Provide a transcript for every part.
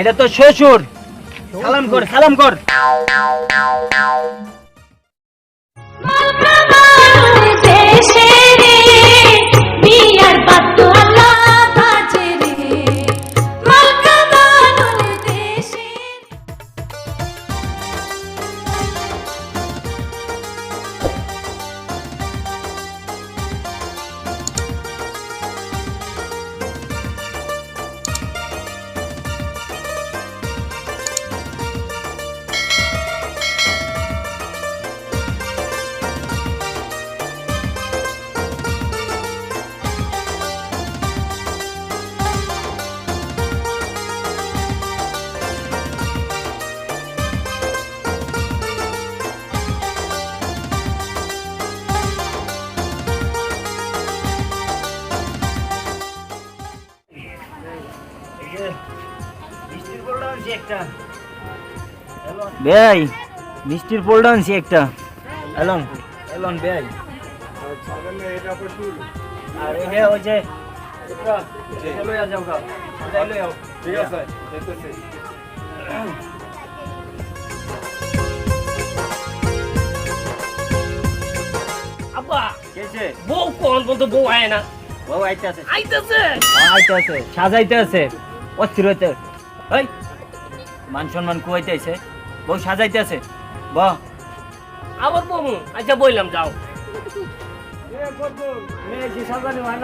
এটা তো শ্বশুর। সালাম কর সালাম কর। বেয়াই মিষ্টির পোলটা আনছি একটা। এলন এলন বেয়াই। আর এটা ওই যে এটা লইয়া যাও গা। এটা লইয়া ঠিক আছে আব্বা কেছে বউ কোন বলতো বউ আয় না? আইতেছে। সাজাইতে আছে অস্থির হইতে এই মান সম্মান কুয়াইতে আছে বউ সাজাইতে আছে বাহ আবার বউ আচ্ছা বইলাম যাও। মেয়ে কি সাজানি হয়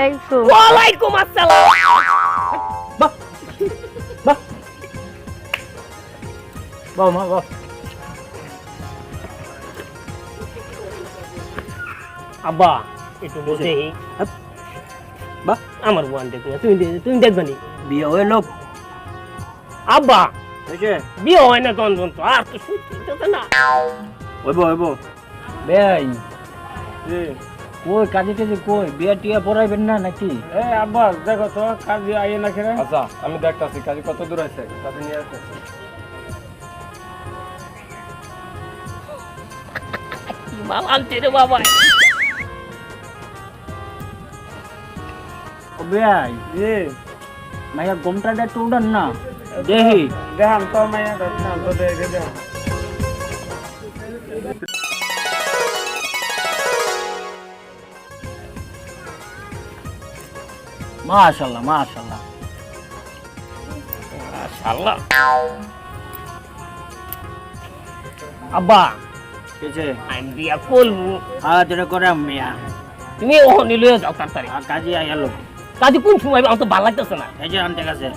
নাই ওয়ালাইকুম আসসালাম। বাহ বাহ। বাহ মা বাহ। আব্বা একটু বসে বাহ। আমার বোন দেখবে তুমি তুমি দেখবে নি? বিয়ে হয়ে লোক আব্বা বিয়ে হয় না তখন তখন তো আর তো শুনতে না। হইব হইব। বেয়াই। কই কাজে টাজে কই? বিয়া টিয়া পড়াইবেন না নাকি? এ আব্বাস দেখো তো কাজে আইয়ে না খেলে আচ্ছা আমি দেখতাছি কাজে কত দূর আছে? কাজে নিয়ে আসতে মাল আনতে রে বাবা। ও বেয়াই মাইয়া গমটাটা একটু উড়ান না। দেহি। দেখান তো মাইয়া দেখান তো দেখে মাশাল্লাহ মাশাল্লাহ। মাশাল্লাহ। আব্বা। কেছে আমি বিয়া করব। হ্যাঁ যেটা করে মিয়া তুমি ও লয়ে যাও তাড়াতাড়ি। আর কাজে আইয়া লোক কাজে কোন সময় আমার তো ভালো লাগতেছে না। এই যে আনতে গেছে।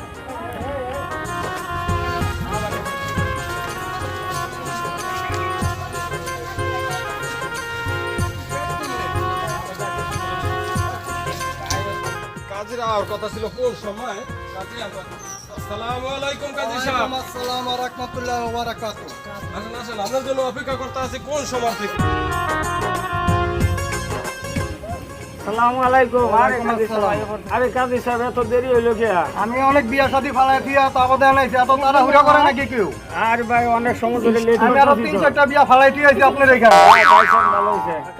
কাজের কথা ছিল কোন সময়? কাজে আমরা আসসালামু আলাইকুম কাজী সাহেব। আসসালামু রাহমাতুল্লাহি ওয়া বারাকাতুহু। আসেন আসেন আপনার জন্য অপেক্ষা করতে আছি কোন সময় থেকে? সালামু আলাইকুম। আরে কাজী সাহেব এত দেরি হইল কে? আমি অনেক বিয়া শাদি ফালাই দিয়া দেয় নাই এত তাড়াহুড়া করে নাকি কেউ? আর ভাই অনেক সময় ধরে লেট আমি আরও তিন চারটা বিয়া ফালাই দিয়ে আছি আপনার এখানে।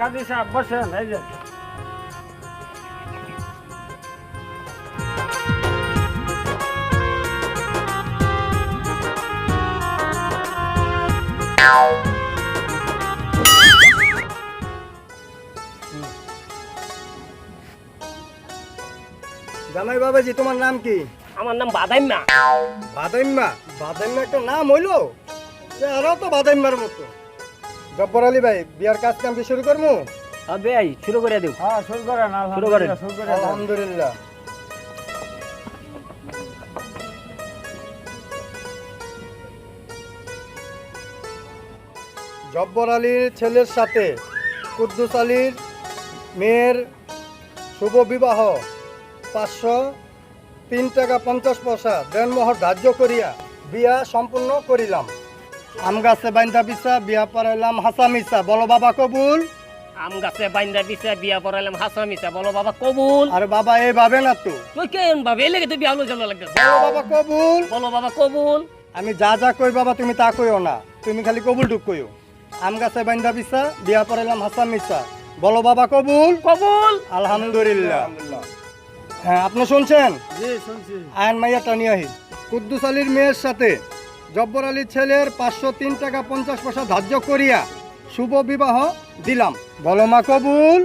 কাজী সাহেব বসেন এই যে। জামাই বাবাজি তোমার নাম কি? আমার নাম বাদাইমা বাদাইম্মা? বাদাইম্মা একটা নাম হইল? আরও তো বাদাইম্মার মতো। জব্বর আলী ভাই বিয়ার কাজ কাম কি শুরু করব হ্যাঁ ভাই শুরু করে দিও। হ্যাঁ শুরু করেন শুরু করেন আলহামদুলিল্লাহ। জব্বর আলীর ছেলের সাথে কুদ্দুস আলীর মেয়ের শুভ বিবাহ। পাঁচশো তিন টাকা পঞ্চাশ পয়সা। দেনমোহর ধার্য করিয়া বিয়া সম্পূর্ণ করিলাম। আম গাছে বাইন্ধা পিসা বিয়া পড়াইলাম হাসা মিসা বলো বাবা কবুল? আম গাছে বাইন্দা দিছে বিয়া পড়াইলাম বলো বাবা কবুল? আরে বাবা এই ভাবে না তো। তুই কেন ভাবে? এই লেগে তুই বিয়া হলো জানা লাগতেছে। বলো বাবা কবুল? বলো বাবা কবুল? আমি যা যা কই বাবা তুমি তা কইও না। তুমি খালি কবুল টুক কইও। আম গাছে বাইন্দা বিছা বিয়া পড়াইলাম হাসান মিসা বলো বাবা কবুল? কবুল? আলহামদুলিল্লাহ। হ্যাঁ আপনি শুনছেন? আয়ন মাইয়া টানিয়াহি কুদ্দুস আলীর মেয়ের সাথে জব্বর আলীর ছেলের পাঁচশো তিন টাকা পঞ্চাশ পয়সা ধার্য করিয়া শুভ বিবাহ দিলাম। বলো মা কবুল?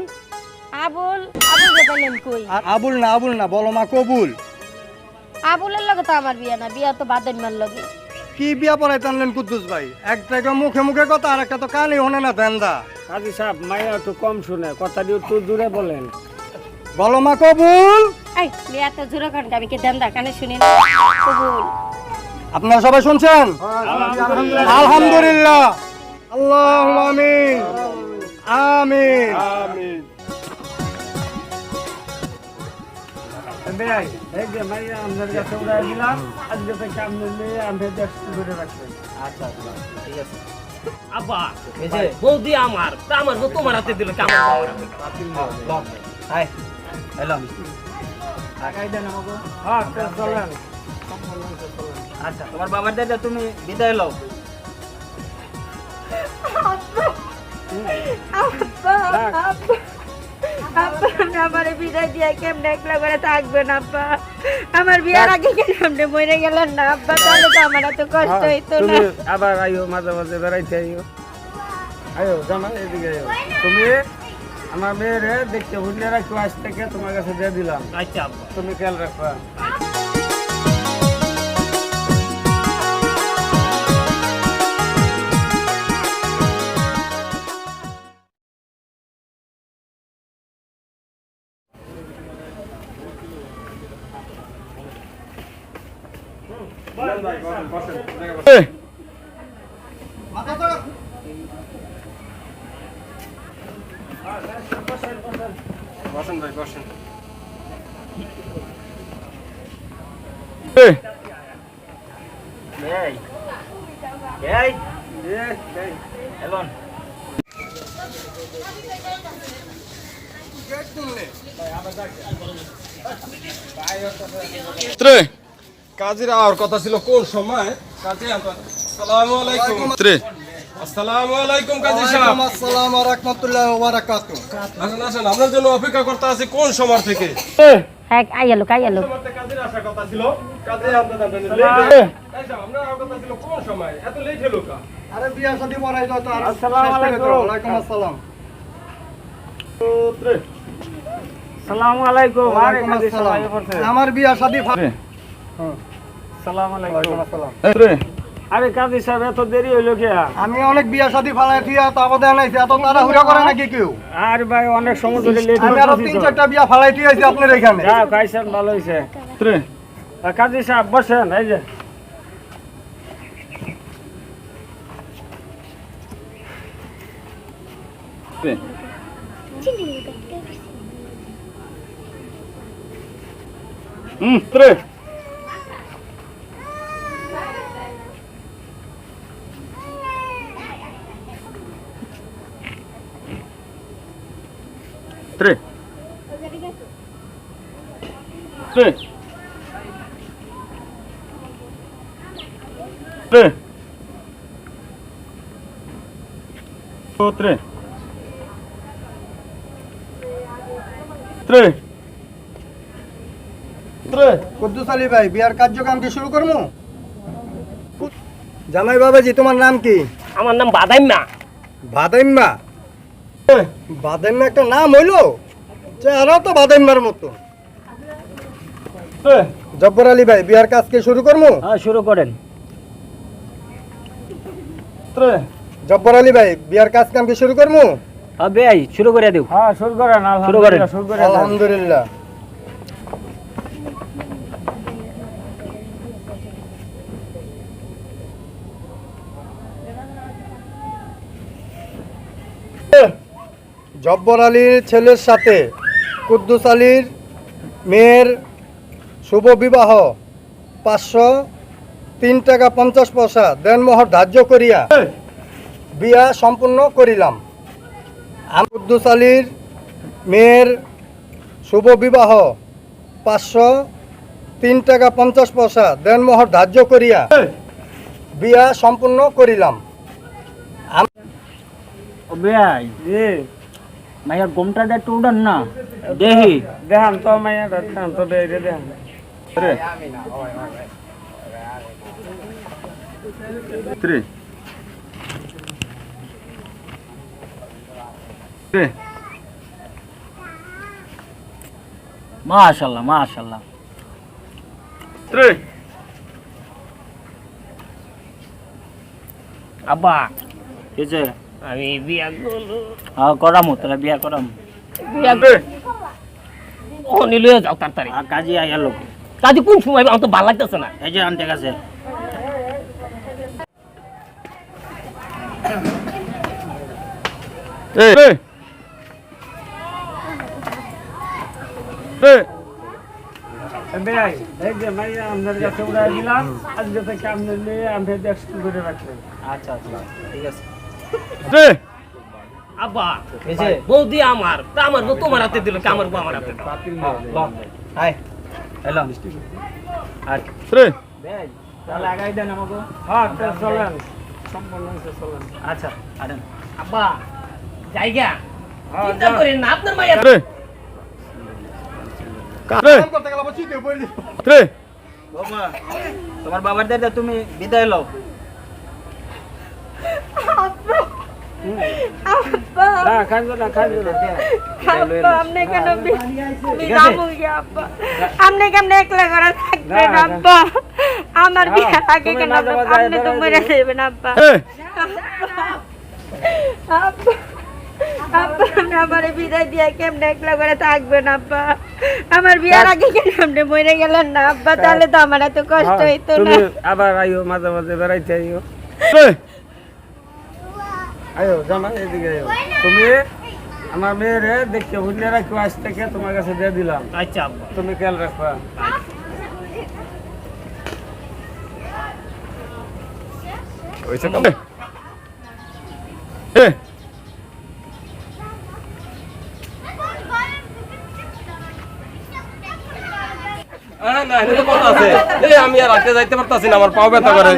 আবুল? আবুল কই? আর আবুল না আবুল না বলো মা কবুল? আবুলের লগে তো আমার বিয়া না বিয়া তো বাদের মার লগে। কি বিয়া পড়াই টানলেন কুদ্দুস ভাই? এক জায়গা মুখে মুখে কথা আর একটা তো কানে হনে না দেন্দা কাজী সাহেব মাইয়া একটু কম শুনে কথাটি একটু দূরে বলেন। বলো মা কবুল? এই জোরে কান আমি কি দেন্দা কানে শুনি না। কবুল। আপনারা সবাই শুনছেন? আলহামদুলিল্লাহ। আল্লাহ আমিন। আমিন। আমিন আমি আচ্ছা আচ্ছা ঠিক আছে। আব্বা এই যে বৌদি আমার তা আমার তোমার হাতে দিল কেমন হ্যাঁ চলেন। আচ্ছা তোমার বাবার দাদা তুমি বিদায় লও। আমার বিদায় দিয়ে কেমনে একলা করে থাকবেন আব্বা? আমার বিয়ার আগে কেন মরে গেলেন না আব্বা? তাহলে তো আমার এত কষ্ট হইতো না। তুমি আবার আইও মাঝে মাঝে বেড়াইতে আইও। আইও জামাই এদিকে আইও। তুমি? আমার মেয়েরে দেখতে ভুলে রাখো আজ থেকে তোমার কাছে দিয়ে দিলাম। আচ্ছা তুমি খেয়াল রাখবা বসেন ভাই বসেন। এই। এই। এলন। ত্রে। কাজীর আর কথা ছিল কোন সময়? কাজী আসসালামু আলাইকুম। ত্রে। আসসালামু আলাইকুম কাজী সাহেব। আসসালাম ওয়া রাহমাতুল্লাহি ওয়া বারাকাতুহু। আসেন আসেন আপনার জন্য অপেক্ষা করতে আছি কোন সময় থেকে? হ্যাঁ আইয়ালো আইয়ালো সময় থেকে কাজীর আসার কথা ছিল? কাজী আপনার আপনার লেট তাই সাহেব আপনার আসার কথা ছিল কোন সময়? এত লেট হলো কা? আরে বিয়া শাদী পড়াই দাও তো আসসালামু আলাইকুম। ওয়ালাইকুম আসসালাম। সালামু আলাইকুম। আরে ওয়ালাইকুম আসসালাম। আমার বিয়া শাদী হ্যাঁ সালাম আলাইকুম। আসসালাম। আরে কাজী সাহেব এত দেরি হইল কে আমি অনেক বিয়া শাদী ফালাই থিয়া তো আনাইছি এত তাড়াহুড়া করে নাকি কেউ? আর ভাই অনেক সময় ধরে লেট আমি আরও তিন চারটা বিয়া ফালাই থিয়েছি আপনার এখানে। যা খাইছেন ভালো হয়েছে কাজী সাহেব বসেন এই যে। হুম ত্রে। ও ত্রে ত্রে ত্রে কুদ্দুস আলী ভাই বিয়ার কার্যক্রম কি শুরু করব? জামাই বাবাজি তোমার নাম কি? আমার নাম বাদাইম্মা। বাদাইম্মা? বাদাইম্মা একটা নাম হইল? চেহারাও তো বাদাইম্মার মতো। জব্বর আলী ভাই বিয়ার কাজ কি শুরু করব? হ্যাঁ শুরু করেন। জব্বর আলী ভাই বিয়ার কাজ কাম কি শুরু করব হবে আই শুরু করে দিও। হ্যাঁ শুরু করেন। আলহামদুলিল্লাহ, শুরু করেন। আলহামদুলিল্লাহ। জব্বর আলীর ছেলের সাথে কুদ্দুস আলীর মেয়ের শুভ বিবাহ পাঁচশো তিন টাকা পঞ্চাশ পয়সা দেনমোহর ধার্য করিয়া বিয়া সম্পূর্ণ করিলাম। আলীর মেয়ের শুভ বিবাহ পাঁচশো তিন টাকা পঞ্চাশ পয়সা দেনমোহর ধার্য করিয়া বিয়া সম্পূর্ণ করিলাম। গোমটাটা একটু উড়ান না। দেহি। দেখান তো মাইয়া দেখান তো দেখান রে মাশাল্লাহ মাশাল্লাহ রে আব্বা কিছু আমি বিয়া করল হ্যাঁ করামু তোরা বিয়া করাম। বিয়া ও নিলে যাও তাড়াতাড়ি। আর কাজে আইয়া লোক। কাজে কোন সময় আমার তো ভালো লাগতেছে না? এই যে আনতে গেছে রে রে রে বেয়াই এই যে মাইয়া আপনার কাছে উড়াই দিলাম আজকে থেকে আপনি নিয়ে আমি দেখছি করে রাখবেন আচ্ছা আচ্ছা ঠিক আছে রে আব্বা এই যে বৌদি আমার তা আমার বউ তোমার হাতে দিল আমার বউ আমার হাতে হাই হ্যালো। আচ্ছা রে বেয়াই তাহলে আগাই দেন আমাকে। হ্যাঁ চলেন। সম্পূর্ণ হয়েছে চলেন আচ্ছা আনেন আব্বা জায়গা। হ্যাঁ, চিন্তা করেন না আপনার মায়ের রে। রে। রে। বাবা তোমার বাবার দাদা তুমি বিদায় লও। আপনি কেন বিদামু আপনি কেমন একলা করে থাকবেন। আব্বা? আমার বিয়ার আগে কেন? মাঝে মাঝে আপনি তো মরে যাবেন আব্বা। আব্বা আব্বা আপনি আমার বিদায় দিয়ে কেমন একলা করে থাকবেন আব্বা? আমার বিয়ার আগে কেন? আপনি মরে গেলেন না আব্বা। তাহলে তো আমার এত কষ্ট হ্যাঁ, হইতো তুমি না। আবার আইও মাঝে মাঝে বেড়াইতে আইও। রে আইও এদিকে আইও। তুমি আমার মেয়েরে ভুলে রাখো আজ থেকে তোমার কাছে দিয়ে দিলাম। আচ্ছা তুমি খেয়াল রাখবা। এই আমি আর আজকে যাইতে পারতাছি না আমার পাও ব্যথা করে।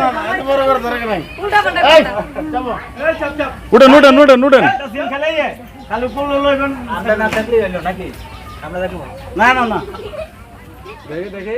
উঠেন উঠেন উঠেন উঠেন। না নাকি? না না না। দেখি দেখি।